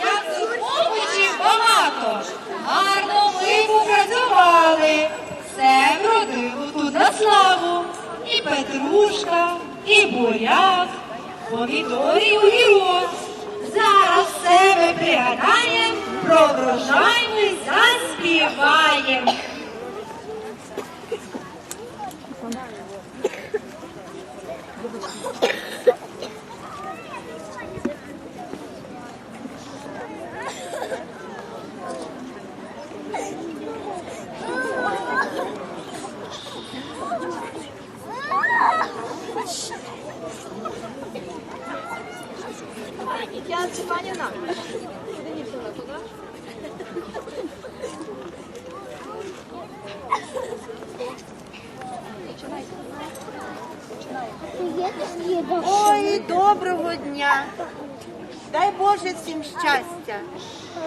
Януковичів багато, гарно ми попрацювали. Все вродило тут на. І петрушка, і буряк, помідорів гірок. Зараз все ми пригадаєм, про.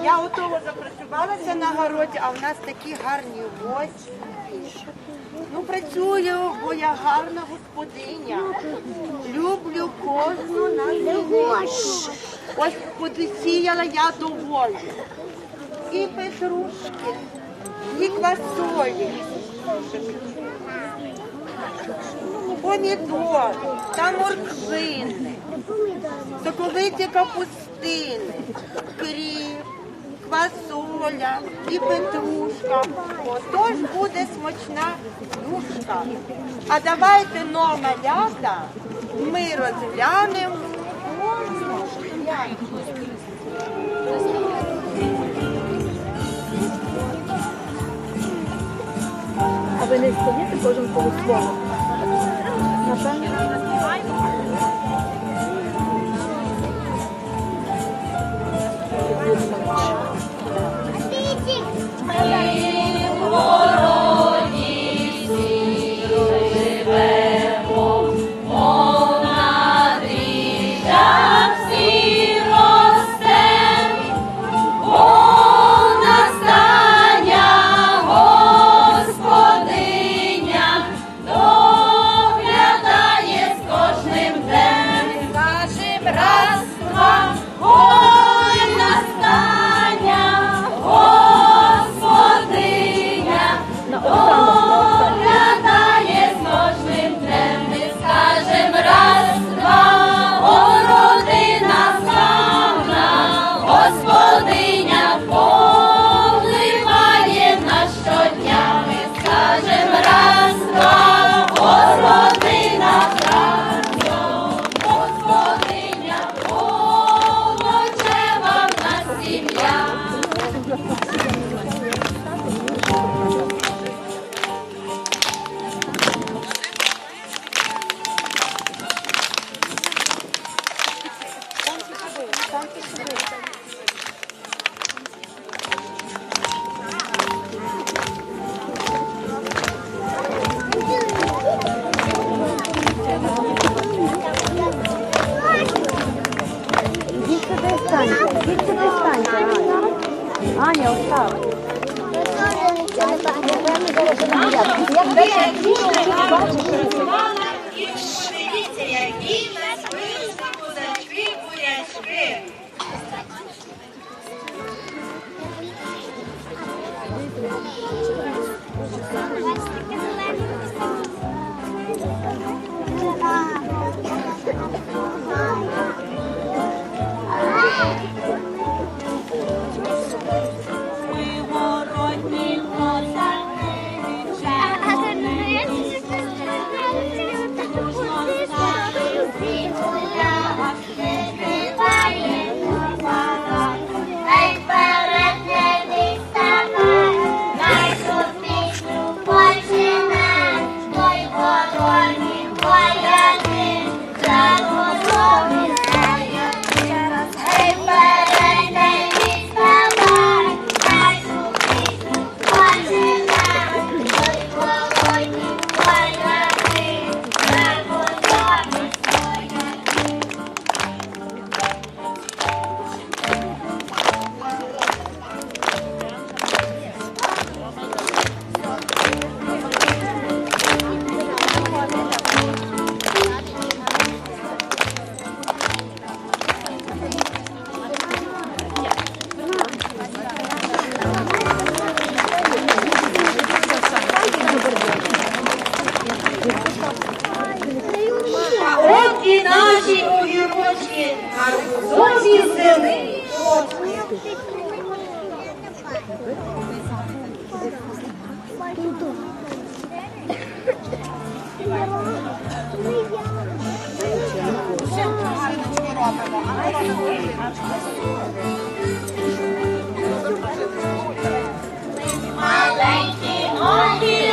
Я готова запрацювалася на городі, а в нас такі гарні гості. Ну, працюю, бо я гарна господиня. Люблю кожну на нашу Ось подосіяла я доволі. І петрушки, і квасолі, помідор та морквини, соковиті капустини, кріп, квасоля і петрушка. Отож буде смачна юшка. А давайте но малята ми розглянемо. А ви не складніте кожен полуслово? Напевно. Гарбузові зелені шотки. Маленькі огірки.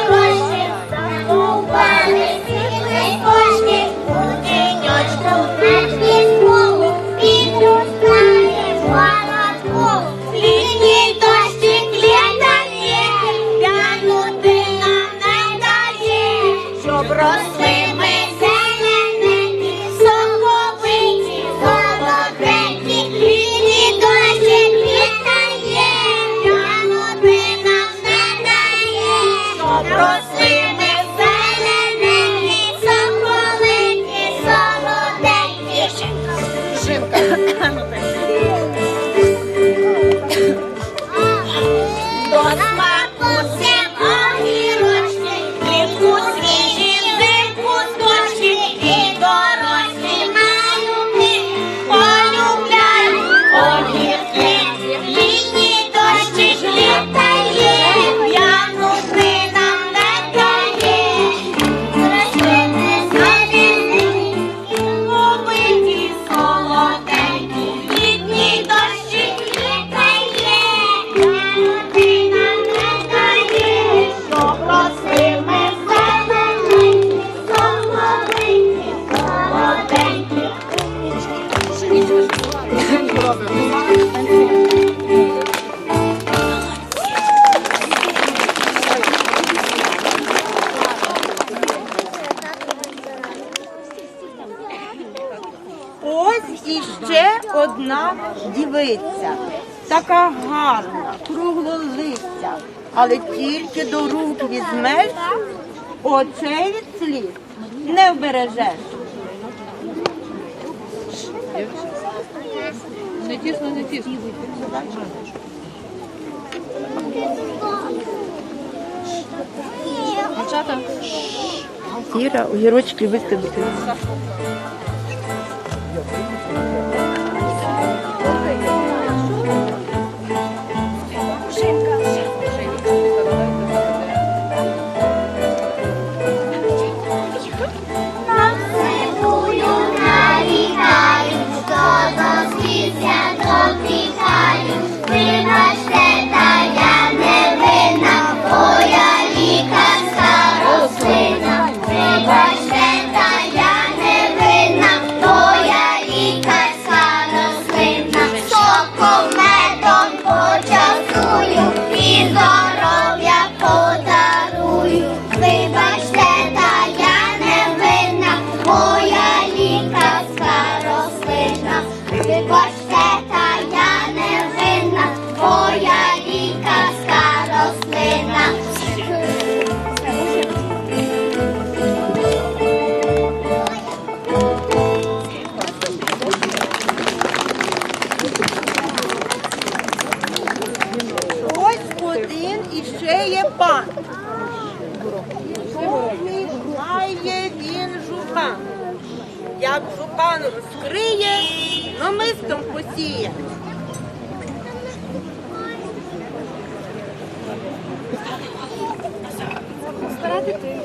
але тільки до рук візьмеш, очей від сліз не вбережеш. Не тісно, не тісно. Дівчата. Іра, огірочки вистебити. пан розкриє, ну, но намистом посіє. Старати ти.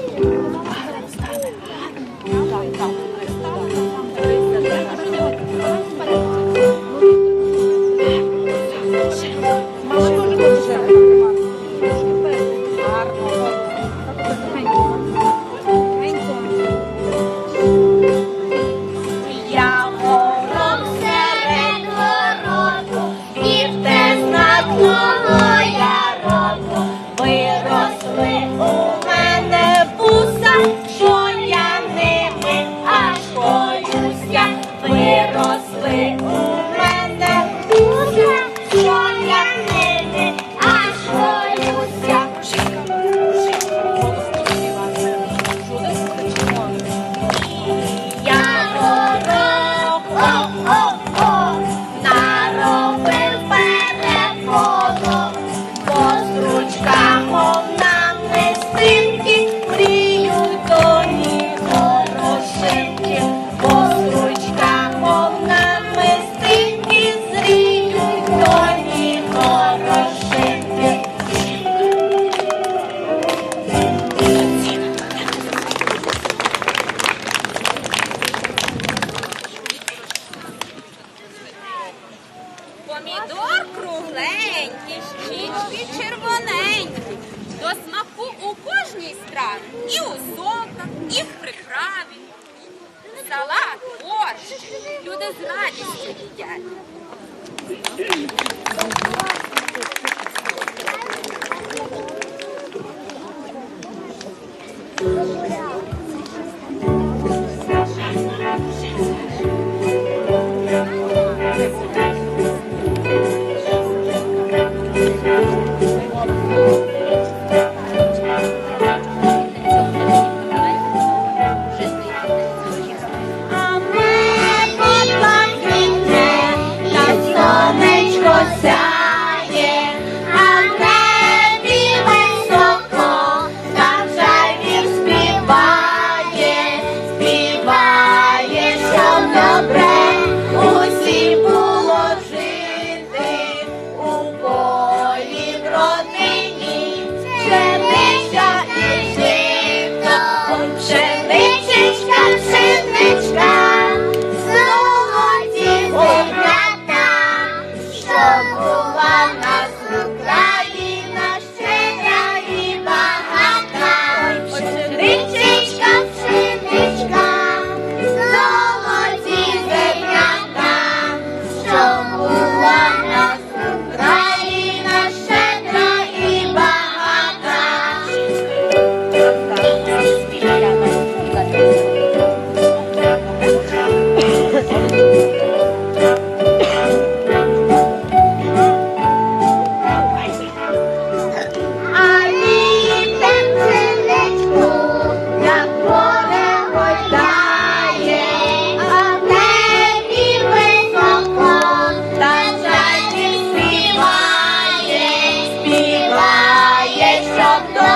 Щічки червоненький, До смаку у кожній страві, і у соках, і в приправі. Салат, борщ, люди з радістю їдять.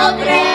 pobre.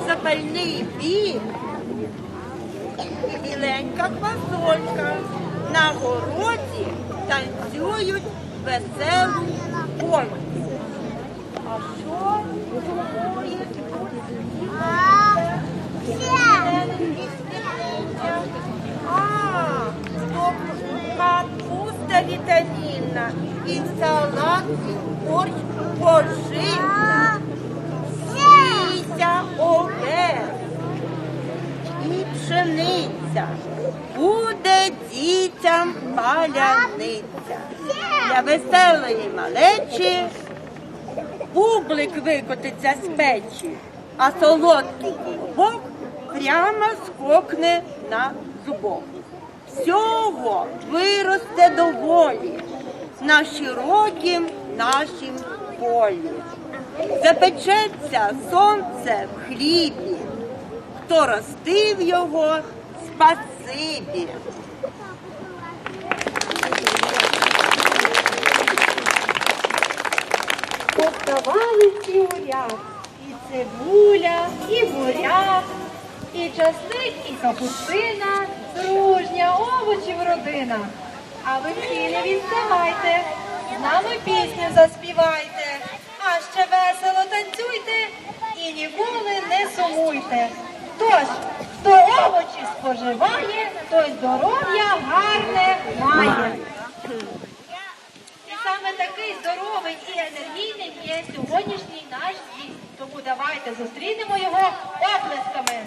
Запальний бій, і біленька квасолька, на городі танцюють веселу польку. А що? А, капуста вітамінна і салат, борщ поживна. Сійся овес і пшениця. Буде дітям паляниця. Для веселої малечі бублик викотиться з печі, а солодкий колобок прямо скокне на зубок. Всього виросте доволі на широкім нашім полі. Запечеться сонце в хлібі, хто ростив його, спасибі. Повставали всі у ряд, і цибуля, і буряк, і часник, і капустина, дружня, овочів родина. А ви всі не відставайте, з нами пісню заспівайте, ще весело танцюйте і ніколи не сумуйте. Тож, хто овочі споживає, той здоров'я гарне має. І саме такий здоровий і енергійний є сьогоднішній наш гість. Тому давайте зустрінемо його оплесками.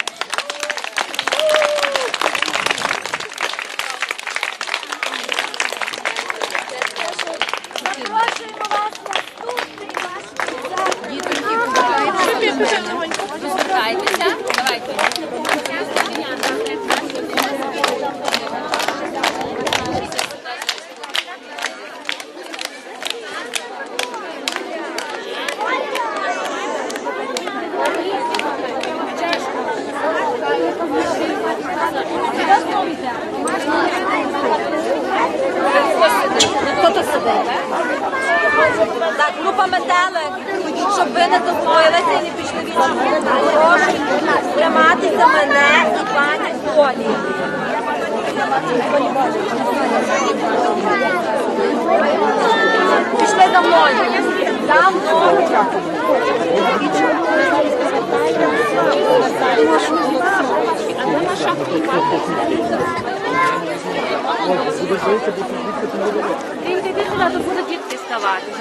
Запрошуємо вас ваш Розвертайтеся. Давайте. Ти сюди, то будуть дітки ставати.